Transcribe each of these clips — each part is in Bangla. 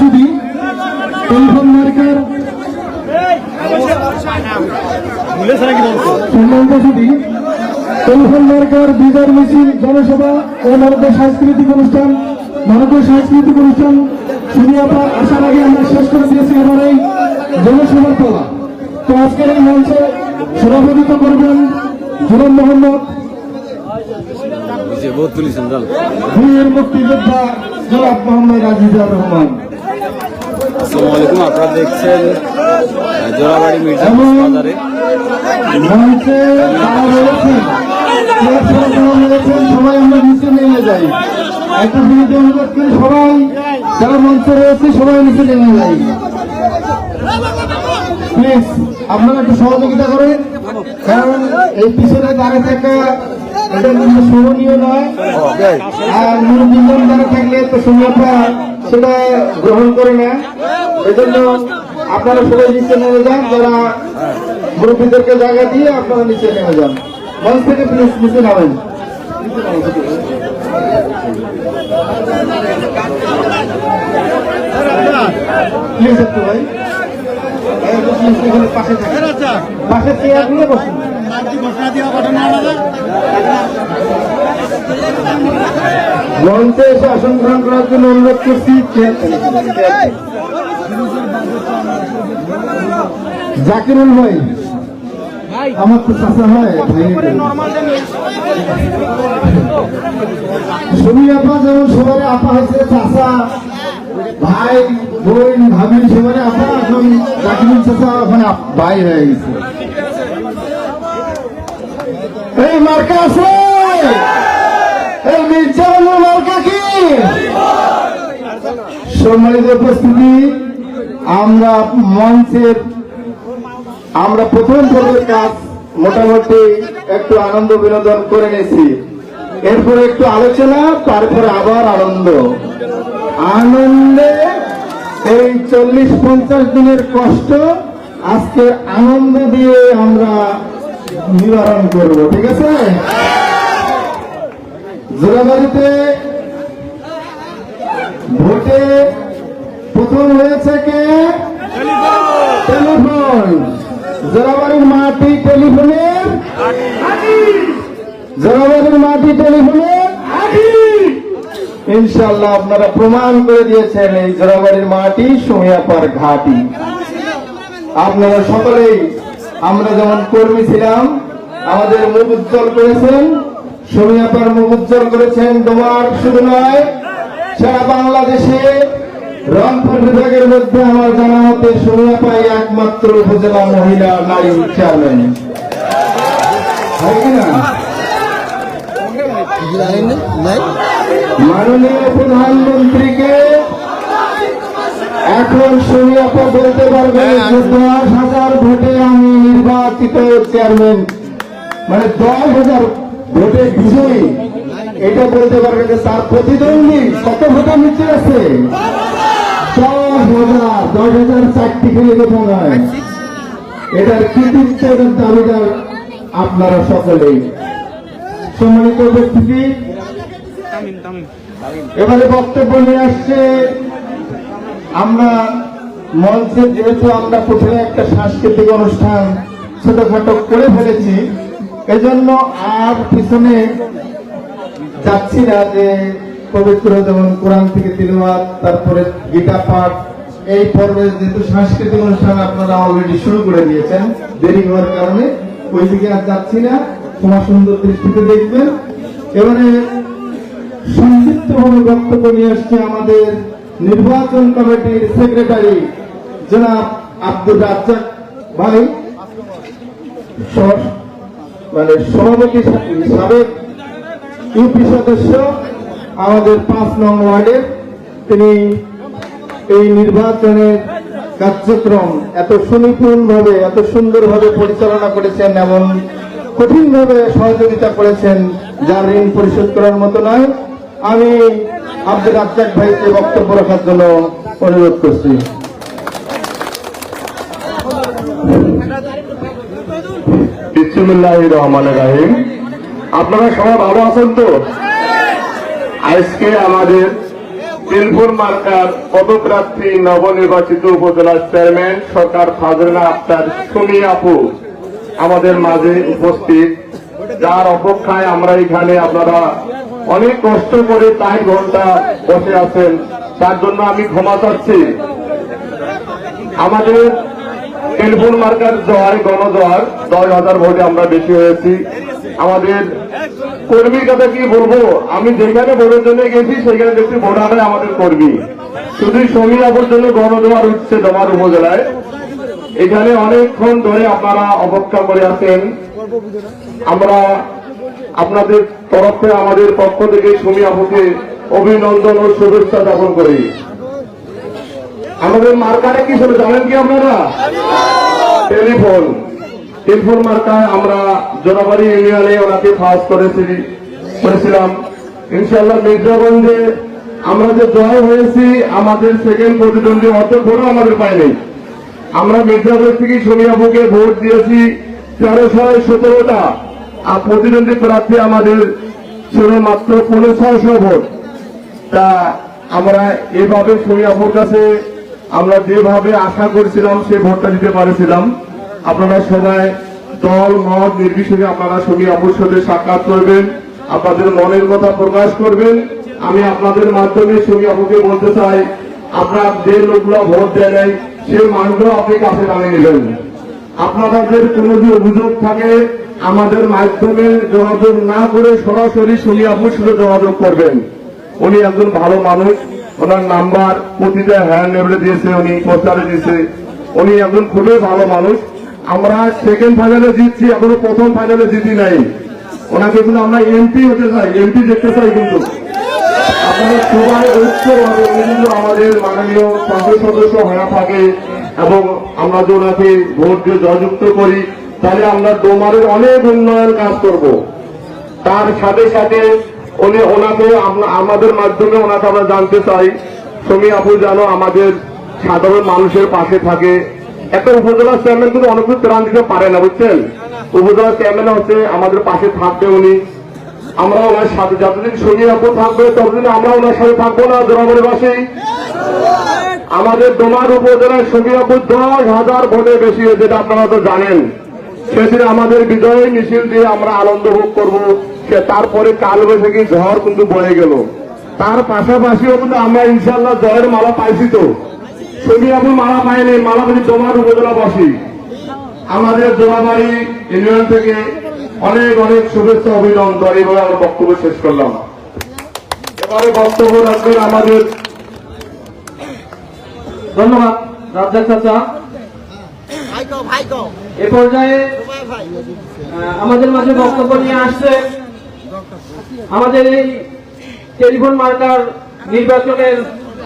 সুদী টেলিফোন মার্কার টেলিফোন মার্কার বিজয় মিছিল জনসভা ও ভারতের সাংস্কৃতিক অনুষ্ঠান ভারতের সাংস্কৃতিক অনুষ্ঠান শুনিয়াপা আসার আগে আমরা শেষ করে দিয়েছি এবার এই জনসভার তো আজকের এই মঞ্চে সভাপতিত্ব করবেন জুরান মোহাম্মদ বীর মুক্তিযোদ্ধা জনাব মোহাম্মদ আজিজুর রহমান। আসসালামু আলাইকুম, আপনারা দেখছেন জোড়াবাড়ি মির্জা বাজারে। নিচে নেমে যাই একটা বিনীত অনুরোধ করি নিচে নেমে যাই প্লিজ আপনারা একটু সহযোগিতা করেন কারণ এই পিছনে দাঁড়িয়ে থাকা এটা কিন্তু স্মরণীয় নয় আর মুরব্বীজন দ্বারা থাকলে তো সুন্দরটা সেটা গ্রহণ করে। না এজন্য আপনারা সবাই নিচে নেমে যান যারা মুরব্বীদেরকে জায়গা দিয়ে আপনারা নিচে নেমে যান মঞ্চ থেকে প্লিজ নিচে নামেন প্লিজ একটু ভাই পাশে পাশে চেয়ার নিয়ে বসুন মঞ্চে এসে আসন গ্রহণ করার জন্য অনুরোধ করছি চেয়ার- জাকিরুল ভাই আমার তো চাষা হয় ভাই। সুমি আপা যেমন সবাই আপা হয়েছে চাষা ভাই বোন ভাবি সবাই আপা এখন জাকিরুল চাষা আপ- ভাই হয়ে গেছে। এই মার্কা আছে? এই মির্জানুর মার্কা কি? সম্মানিত উপস্থিতি। আমরা মঞ্চের, আমরা প্রথম পর্বের কাজ মোটামুটি একটু আনন্দ বিনোদন করে নিয়েছি। এরপরে একটু আলোচনা, তারপরে আবার আনন্দ। আনন্দে এই চল্লিশ পঞ্চাশ দিনের কষ্ট, আজকে আনন্দ দিয়ে আমরা নিবারণ করব, ঠিক আছে? জোড়াবাড়িতে ভোটে প্রথম হয়েছে কে? টেলিফোন। জোড়াবাড়ির মাটি টেলিফোনের জোড়াবাড়ির মাটি টেলিফোনের ইনশাল্লাহ আপনারা প্রমাণ করে দিয়েছেন এই জোড়াবাড়ির মাটি সুমিয়াপার ঘাটি। আপনারা সকলেই, আমরা যেমন কর্মী ছিলাম, আমাদের মুখ উজ্জ্বল করেছেন, সুমিয়াপার মুখ উজ্জ্বল করেছেন তোমার শুধু নয়, সারা বাংলাদেশে রংপুর বিভাগের মধ্যে আমার জানা মতে সুমিয়াপাই একমাত্র উপজেলা মহিলা নারী চেয়ারম্যান। হয় মাননীয় প্রধানমন্ত্রীকে এখন সুনিয়াপা বলতে পারবে দশ হাজার ভোটে আমি নির্বাচিত চেয়ারম্যান। মানে দশ হাজার ভোটে বিজয়ী। এটা বলতে পারবে যে তার প্রতিদ্বন্দ্বী কত ভোটার নিচে আছে? দশ হাজার দশ হাজার চারটি খেলে কথা নয় এটার কৃতিত্ব এবং দাবিদার আপনারা সকলেই। সম্মানিত উপস্থিতি এবারে বক্তব্য নিয়ে আসছে আমরা মঞ্চে যেহেতু আমরা প্রথমে একটা সাংস্কৃতিক অনুষ্ঠান ছোটখাটো করে ফেলেছি এজন্য আর পিছনে যাচ্ছি না যে পবিত্র যেমন কোরআন থেকে তিলওয়াত, তারপরে গীতা পাঠ, এই পর্বে যেহেতু সাংস্কৃতিক অনুষ্ঠান আপনারা অলরেডি শুরু করে দিয়েছেন, দেরি হওয়ার কারণে ওই দিকে আর যাচ্ছি না। তোমার সুন্দর দৃষ্টিতে দেখবেন। এবারে সংক্ষিপ্তভাবে বক্তব্য নিয়ে আসছে আমাদের নির্বাচন কমিটির সেক্রেটারি, জনাব আব্দুল রাজ্জাক ভাই। মানে সভাপতি সাবেক ইউপি সদস্য। আমাদের পাঁচ নং ওয়ার্ডের তিনি এই নির্বাচনের কার্যক্রম এত সুনিপুণ ভাবে এত সুন্দরভাবে পরিচালনা করেছেন এমন কঠিনভাবে সহযোগিতা করেছেন, যার ঋণ পরিশোধ করার মতো নয়। আমি আব্দুল রাজ্জাক ভাইকে বক্তব্য রাখার জন্য অনুরোধ করছি। রাহিম। আপনারা সবাই ভালো আছেন তো? আজকে আমাদের তেলপুর মার্কার পদপ্রার্থী নবনির্বাচিত উপজেলা চেয়ারম্যান সরকার ফাজরিনা আক্তার সুমি আপু আমাদের মাঝে উপস্থিত। যার অপেক্ষায় আমরা এখানে আপনারা অনেক কষ্ট করে তাই ঘণ্টা বসে আছেন। তার জন্য আমি ক্ষমা চাচ্ছি। আমাদের টেলিফোন মার্কার জোয়ার, গণজোয়ার দশ হাজার ভোটে আমরা বেশি হয়েছি। আমাদের কর্মীর কথা কি বলব? আমি যেখানে ভোটের জন্য গেছি, সেখানে দেখছি ভোটারে আমাদের কর্মী। শুধু আবর জন্য গণজোয়ার উঠছে ডোমার উপজেলায়। এখানে অনেকক্ষণ ধরে আপনারা অপেক্ষা করে আছেন। আমরা আপনাদের তরফে আমাদের পক্ষ থেকে সমী আপুকে অভিনন্দন ও শুভেচ্ছা জ্ঞাপন করি। আমাদের মার্কারে কি ছিল জানেন কি আপনারা? টেলিফোন। টেলিফোন মার্কায় আমরা জোরাবাড়ি ইউনিয়নে ওনাকে ফার্স্ট করেছি, করেছিলাম। ইনশাল্লাহ মির্জাগঞ্জে আমরা যে জয় হয়েছি, আমাদের সেকেন্ড প্রতিদ্বন্দ্বী অত ভোটও আমাদের পায়নি। আমরা মির্জাগঞ্জ থেকে সোনিয়াবুকে ভোট দিয়েছি তেরোশো সতেরোটা। আর প্রতিদ্বন্দ্বী প্রার্থী আমাদের ছিল মাত্র পনেরো পনেরোশো ভোট। তা আমরা এভাবে সোনিয়াপুর কাছে আমরা যেভাবে আশা করেছিলাম, সে ভোটটা দিতে পারেছিলাম। আপনারা সবাই দল, মত নির্বিশেষে আপনারা সোনিয়াপুর সাথে সাক্ষাৎ করবেন। আপনাদের মনের কথা প্রকাশ করবেন। আমি আপনাদের মাধ্যমে সোনিয়াপুকে বলতে চাই, আপনার যে লোকগুলো ভোট দেয় নাই সে মানুষগুলো আপনি কাছে টানে নেবেন। আপনাদের কোনো যদি অভিযোগ থাকে, আমাদের মাধ্যমে যোগাযোগ না করে সরাসরি সোনিয়াপুর সাথে যোগাযোগ করবেন। উনি একজন ভালো মানুষ, ওনার নাম্বার প্রতিটা হ্যান্ড লেভেলে দিয়েছে, উনি পোস্টারে দিয়েছে। উনি একজন খুবই ভালো মানুষ। আমরা সেকেন্ড ফাইনালে জিতছি, এখনও প্রথম ফাইনালে জিতি নাই। ওনাকে কিন্তু আমরা এমপি হতে চাই এমপি দেখতে চাই কিন্তু। আপনারা আমাদের মাননীয় সংসদ সদস্য হয়ে থাকে এবং আমরা যে ওনাকে ভোট দিয়ে জয়যুক্ত করি, তাহলে আমরা ডোমারের অনেক উন্নয়ন কাজ করব। তার সাথে সাথে উনি ওনাকে আমাদের মাধ্যমে ওনাকে আমরা জানতে চাই। সমী আপু জানো, আমাদের সাধারণ মানুষের পাশে থাকে একটা উপজেলা চেয়ারম্যান কিন্তু অনেক ত্রাণ দিতে পারে না, বুঝছেন? উপজেলা চেয়ারম্যান হচ্ছে আমাদের পাশে থাকবে উনি। আমরা ওনার সাথে যতদিন সমী আপু থাকবে, ততদিন আমরা ওনার সাথে থাকব না, জনগণের বাসেই আমাদের ডোমার উপজেলার সমী আপু দশ হাজার ভোটে বেশি যেটা আপনারা তো জানেন। সেদিন আমাদের বিজয় মিছিল দিয়ে আমরা আনন্দ ভোগ করব, সে তারপরে কাল বৈশাখী ঝড় কিন্তু বয়ে গেল। তার পাশাপাশিও কিন্তু আমরা ইনশাল্লাহ জয়ের মালা পাইছি তো। আপনি মালা পাইনি মালা কিন্তু তোমার উপজেলা বসি। আমাদের জোড়াবাড়ি ইউনিয়ন থেকে অনেক অনেক শুভেচ্ছা, অভিনন্দন। এইভাবে আমরা বক্তব্য শেষ করলাম। এবারে বক্তব্য রাখবেন আমাদের ধন্যবাদ, রাজ্জাক চাচা। এ পর্যায়ে আমাদের মাঝে বক্তব্য নিয়ে আসছে আমাদের এই টেলিফোন মার্কার নির্বাচনের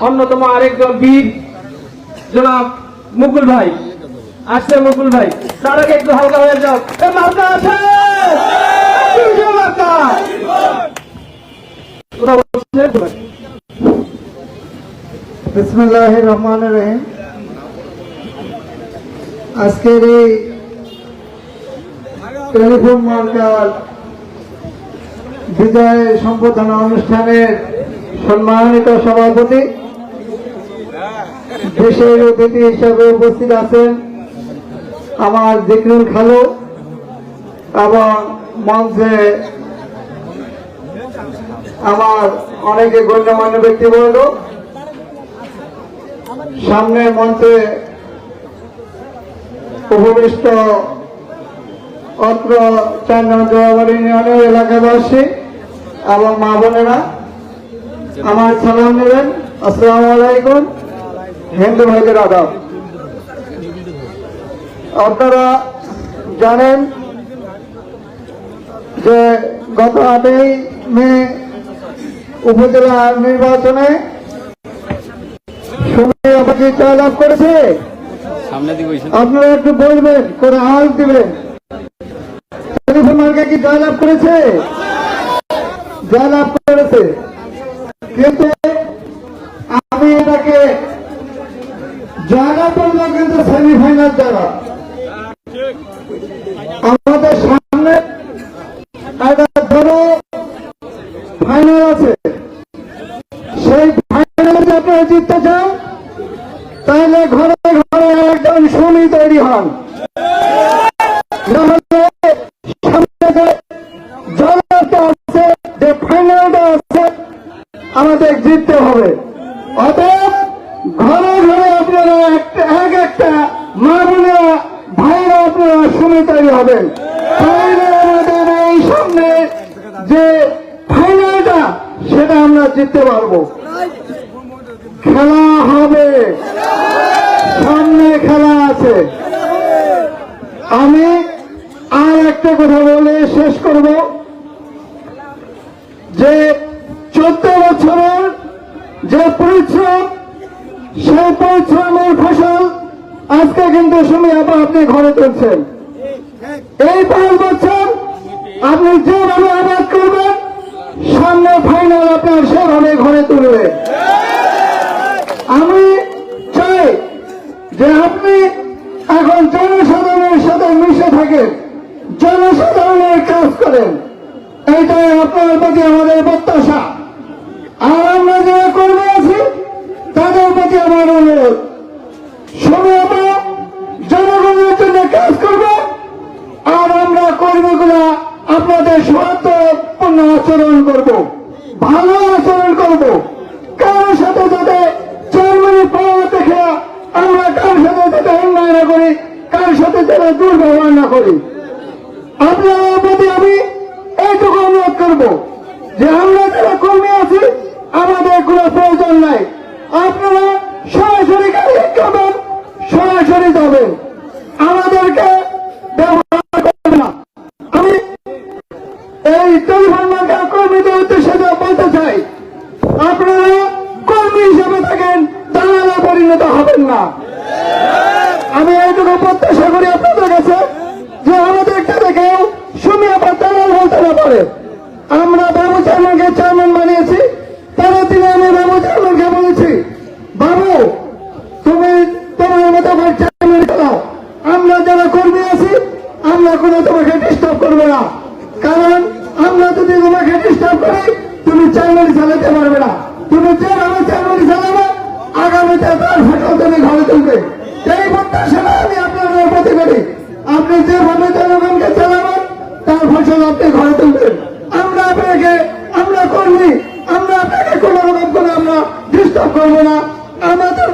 অন্যতম আরেকজন বীর। জনাব মুকুল ভাই। আসছে মুকুল ভাই। তার আগে একটু হালকা হয়ে যাও। এ আছে! বিসমুল্লাহ রহমান রহিম। আজকের এই টেলিফোন মার্কার বিজয় সম্বোধনা অনুষ্ঠানের সম্মানিত সভাপতি দেশের অতিথি হিসাবে উপস্থিত আছেন আমার জিকরুল খালু এবং মঞ্চে আমার অনেকে গণ্যমান্য ব্যক্তিবর্গ। সামনে মঞ্চে উপবিষ্ট অত্র চার নম্বর ইউনিয়নের এলাকাবাসী এবং মা বোনেরা, আমার সালাম নেবেন। আসসালামু আলাইকুম। হিন্দু ভাইদের আদাব। আপনারা জানেন যে গত আটই মে উপজেলা নির্বাচনে সময় আমাকে করেছে। সামনে দিকে বসেন। আপনারা একটু বলবেন করে আওয়াজ দিবেন। মার্কা কি জয়লাভ করেছে? জয়লাভ করেছে। কিন্তু আমি এটাকে জয়লাভ করলাম কিন্তু সেমিফাইনাল জয়লাভ আমাদের সামনে ফাইনাল আছে। সেই ফাইনালে আপনারা জিততে চান, তাহলে ঘরে ঘরে একজন সুমি তৈরি হন। আমাদের জিততে হবে। অতএব ঘরে ঘরে আপনারা এক একটা মা বোনেরা ভাইরা আপনারা তৈরি হবেন তাহলে আমাদের এই সামনে যে ফাইনালটা সেটা আমরা জিততে পারব। খেলা হবে। সামনে খেলা আছে। আমি আর একটা কথা বলে শেষ করব। যে চোদ্দ বছরের যে পরিশ্রম, সেই পরিশ্রমের ফসল আজকে কিন্তু সুমি আপা আপনি ঘরে তুলছেন। এই পাঁচ বছর আপনি যেভাবে আবাদ করবেন সামনে ফাইনাল আপনার সেভাবে ঘরে তুলবে আমি চাই যে আপনি এখন জনসাধারণের সাথে মিশে থাকেন জনসাধারণের কাজ করেন এইটাই আপনার প্রতি আমাদের প্রত্যাশা আর আমরা যারা কর্মী আছি তাদের প্রতি আমার অনুরোধ সময় আমরা জনগণের জন্য কাজ করব আর আমরা কর্মীগুলা আপনাদের সৌহার্দ্যপূর্ণ আচরণ করব ভালো আচরণ করব কারোর সাথে যাতে জার্মানি পাওয়া দেখে আমরা কার সাথে যাতে অন্যায় না করি কার সাথে যাতে দুর্ব্যবহার না করি আপনার প্রতি আমি এইটুকু অনুরোধ করব যে আমরা যারা কর্মী আছি আমাদের কোনো প্রয়োজন নাই আপনারা সরাসরি গাড়ি করবেন সরাসরি যাবেন আমাদেরকে ব্যবহার করবেন না আমি এই টেলিফোন মার্কার কর্মীদের উদ্দেশ্যে যা বলতে চাই আপনারা কর্মী হিসেবে থাকেন দালালে পরিণত হবেন না আমি এইটুকু প্রত্যাশা করি আপনাদের কাছে যে আমাদেরকে দেখেও সুমি আবার দালাল বলতে না পারে আমরা বাবু চেয়ারম্যানকে চেয়ারম্যান বানিয়েছি পরের দিনে আমি বাবু চেয়ারম্যানকে বলেছি বাবু তুমি তোমার মতো করে চেয়ারম্যান চালাও আমরা যারা কর্মী আছি, আমরা কোনো তোমাকে ডিস্টার্ব করব না। কারণ আমরা যদি তোমাকে ডিস্টার্ব করি, তুমি চেয়ারম্যান চালাতে পারবে না। তুমি যেভাবে চেয়ারম্যান চালাবে, আগামীতে তার ফসল তুমি ঘরে তুলবে। এই প্রত্যাশাটা আমি আপনাদের প্রতি করি। আপনি যেভাবে জনগণকে চালাবেন, তার ফসল আপনি ঘরে তুলবেন। আমরা আপনাকে, আমরা কর্মী, আমরা আপনাকে কোনো রকম করে আমরা ডিস্টার্ব করব না। আমাদের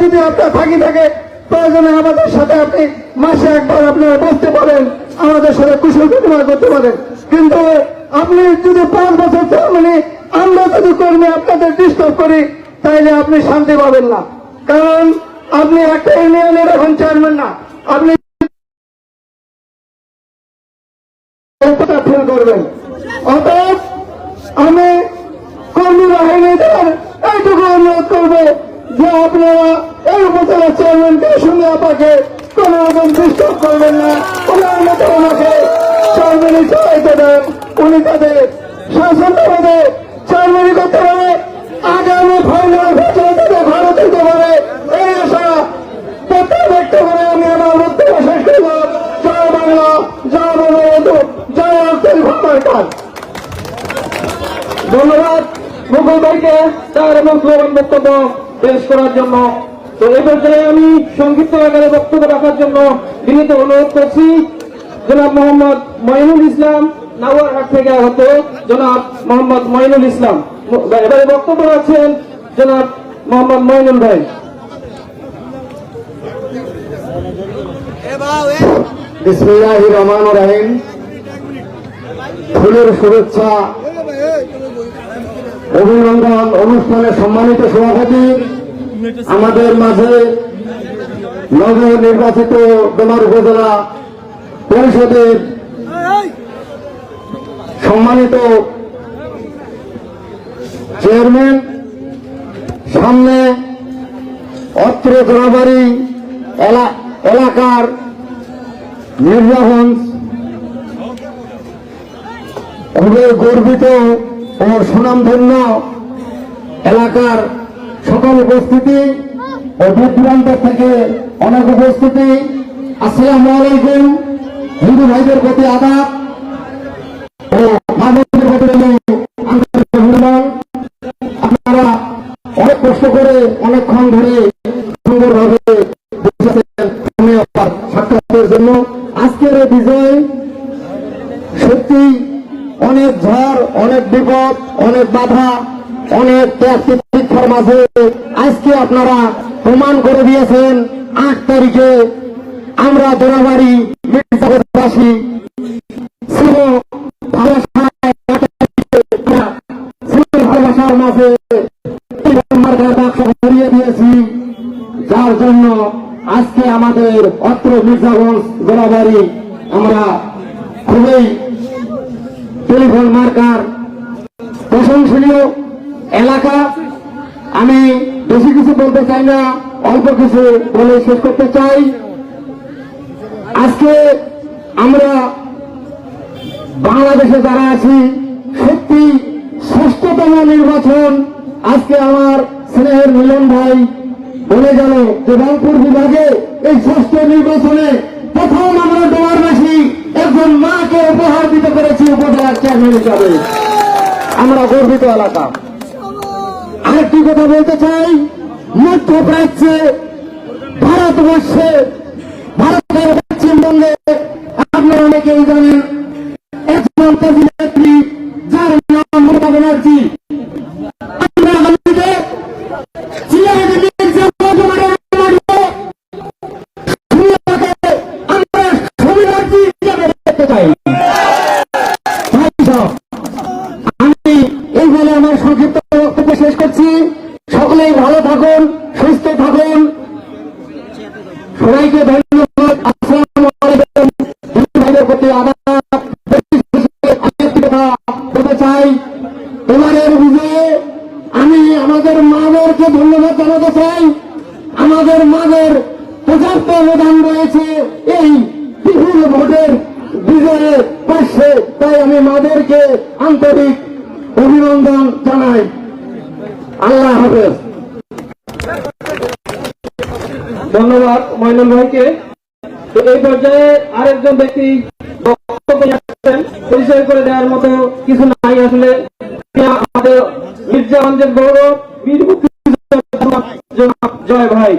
যদি আপনার থাকি থাকে প্রয়োজনে আমাদের সাথে আপনি মাসে একবার আপনারা বসতে পারেন আমাদের সাথে কুশল বিনিময় করতে পারেন। কিন্তু আপনি যদি পাঁচ বছর মানে আমরা যদি কর্মী আপনাদের ডিস্টার্ব করি, তাইলে আপনি শান্তি পাবেন না। কারণ আপনি একটা ইউনিয়নের এখন চেয়ারম্যান না। আপনি করবেন। অতএব আমি কর্মী বাহিনীদের এইটুকু অনুরোধ করব যে আপনারা এই উপজেলা চেয়ারম্যানকে শুনে আপাকে কোন রকম ডিস্টার্ব করবেন না ওনার মতো ওনাকে চেয়ারম্যানই চালাইতে দেন উনি তাদের শাসনভাবে চেয়ারম্যানই করতে পারে। আগামী ফাইনাল ফসল তাদের ঘরে দিতে পারে। এই আশা প্রত্যেক ব্যক্ত করে আমি আমার বক্তব্য শেষ করলাম জয় বাংলা, জয় বঙ্গবন্ধু, জয় টেলিফোন সরকার ধন্যবাদ মুকুল ভাইকে, তার মূল্যবান বক্তব্য। পেশ করার জন্য। তো এই পর্যায়ে আমি সংক্ষিপ্ত আকারে বক্তব্য রাখার জন্য বিনীত অনুরোধ করছি। জনাব মোহাম্মদ মঈনুল ইসলাম নাওয়ারহাট থেকে আগত জনাব মোহাম্মদ মঈনুল ইসলাম। এবারে বক্তব্য রাখছেন জনাব মোহাম্মদ মঈনুল ভাই। বিসমিল্লাহ রহমান রাহিম। ফুলের শুভেচ্ছা অভিনন্দন অনুষ্ঠানে সম্মানিত সভাপতি, আমাদের মাঝে নব নির্বাচিত ডোমার উপজেলা পরিষদের সম্মানিত চেয়ারম্যান, সামনে অত্র জোড়াবাড়ি এলা- এলাকার মির্জাগঞ্জ গর্বিত ও সুনামধন্য এলাকার সকল উপস্থিতি ও দূর দূরান্ত থেকে অনেক উপস্থিতি আসসালামু আলাইকুম হিন্দু ভাইদের প্রতি আদাব ও মানবদের প্রতি। আপনারা অনেক কষ্ট করে অনেকক্ষণ ধরে সুন্দরভাবে আমি জন্য আজকের এই বিজয় সত্যি অনেক ঝড় অনেক বিপদ অনেক বাধা অনেক ত্যাগ পরীক্ষার মাঝে আজকে আপনারা প্রমাণ করে দিয়েছেন না অল্প কিছু বলে শেষ করতে চাই। আজকে আমরা বাংলাদেশে যারা আছি, সত্যি ষষ্ঠতম নির্বাচন আজকে আমার স্নেহের মিলন ভাই বলে গেল যে রংপুর বিভাগে এই ষষ্ঠ নির্বাচনে প্রথম আমরা ডোয়ারবাসী একজন মাকে উপহার দিতে পেরেছি উপজেলার চেয়ারম্যান হিসাবে। আমরা গর্বিত এলাকা। আরেকটি কথা বলতে চাই মধ্যপ্রাচ্যে ভারতবর্ষে থাকুন, সুস্থ থাকুন। সবাইকে ধন্যবাদ। প্রতি চাই। বিজয়ে আমি আমাদের মাদেরকে ধন্যবাদ জানাতে চাই। আমাদের মাদের অবদান রয়েছে এই বিপুল ভোটের বিজয়ের তাই আমি মাদেরকে আন্তরিক অভিনন্দন জানাই। আল্লাহ হাফেজ। ধন্যবাদ, মইনুল ভাইকে। তো এই পর্যায়ে আরেকজন ব্যক্তি বক্তব্য পরিচয় করে দেওয়ার মতো কিছু নাই আসলে। আমাদের মির্জাগঞ্জের গৌরব জয় ভাই।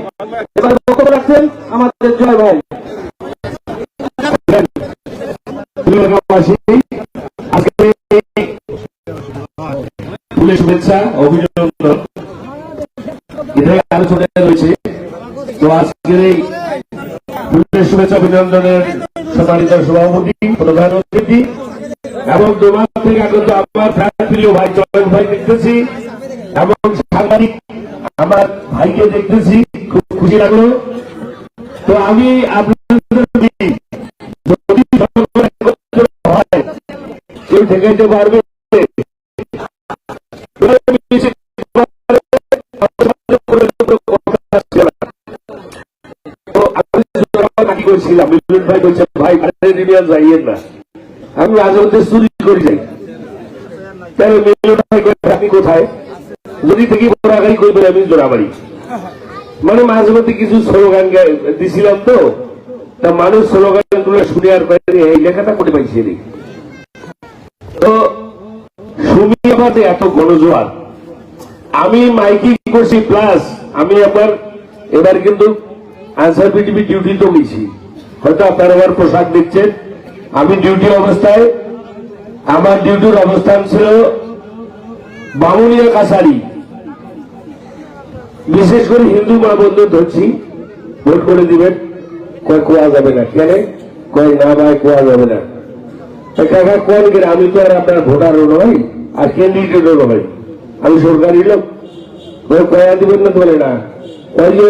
এবার বক্তব্য রাখছেন আমাদের জয় ভাই। আলোচনায় রয়েছে। তো আজকের এই শুভেচ্ছা অভিনন্দনের সম্মানিত সভাপতি, প্রধান অতিথি এবং দোমার থেকে আগত আমার প্রিয় ভাই জয়েন ভাই দেখতেছি এবং সাংবাদিক আমার ভাইকে দেখতেছি, খুব খুশি লাগল। তো আমি আপনাদের যদি হয়, কেউ পারবে করছিলাম? মিলন ভাই বলছে, ভাই নিয়ে যাইয়েন না। আমি মধ্যে চুরি করে যাই তাহলে মিলন ভাই আপনি কোথায়? যদি থেকে বড়াগাড়ি করবে আমি জোড়াবাড়ি। মানে মাঝে মধ্যে কিছু স্লোগান দিছিলাম তো। তা মানুষ স্লোগানগুলো শুনে আর এই লেখাটা করে পাইছে তো সুমিয়াবাদে এত গণজোয়ার। আমি মাইকিং করছি, প্লাস আমি আবার এবার কিন্তু আনসার পিটিভি ডিউটি তো গেছি হয়তো আপনারা আমার পোশাক দেখছেন। আমি ডিউটি অবস্থায়, আমার ডিউটির অবস্থান ছিল বামুনিয়া কাছারি। বিশেষ করে হিন্দু মা বন্ধু ধরছি। ভোট করে দিবেন। কয় কোয়া যাবে না, কেন? কয় না ভাই, কোয়া যাবে না। কাকা কোন আমি তো আর আপনার ভোটারও নয় আর ক্যান্ডিডেটও নয়। আমি সরকারি লোক। কয়া দিবেন না বলে না। ওই যে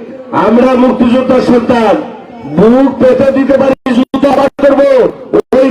আমরা মুক্তিযোদ্ধার সন্তান বুক পেতে দিতে পারি যুদ্ধ আবার করব। ওই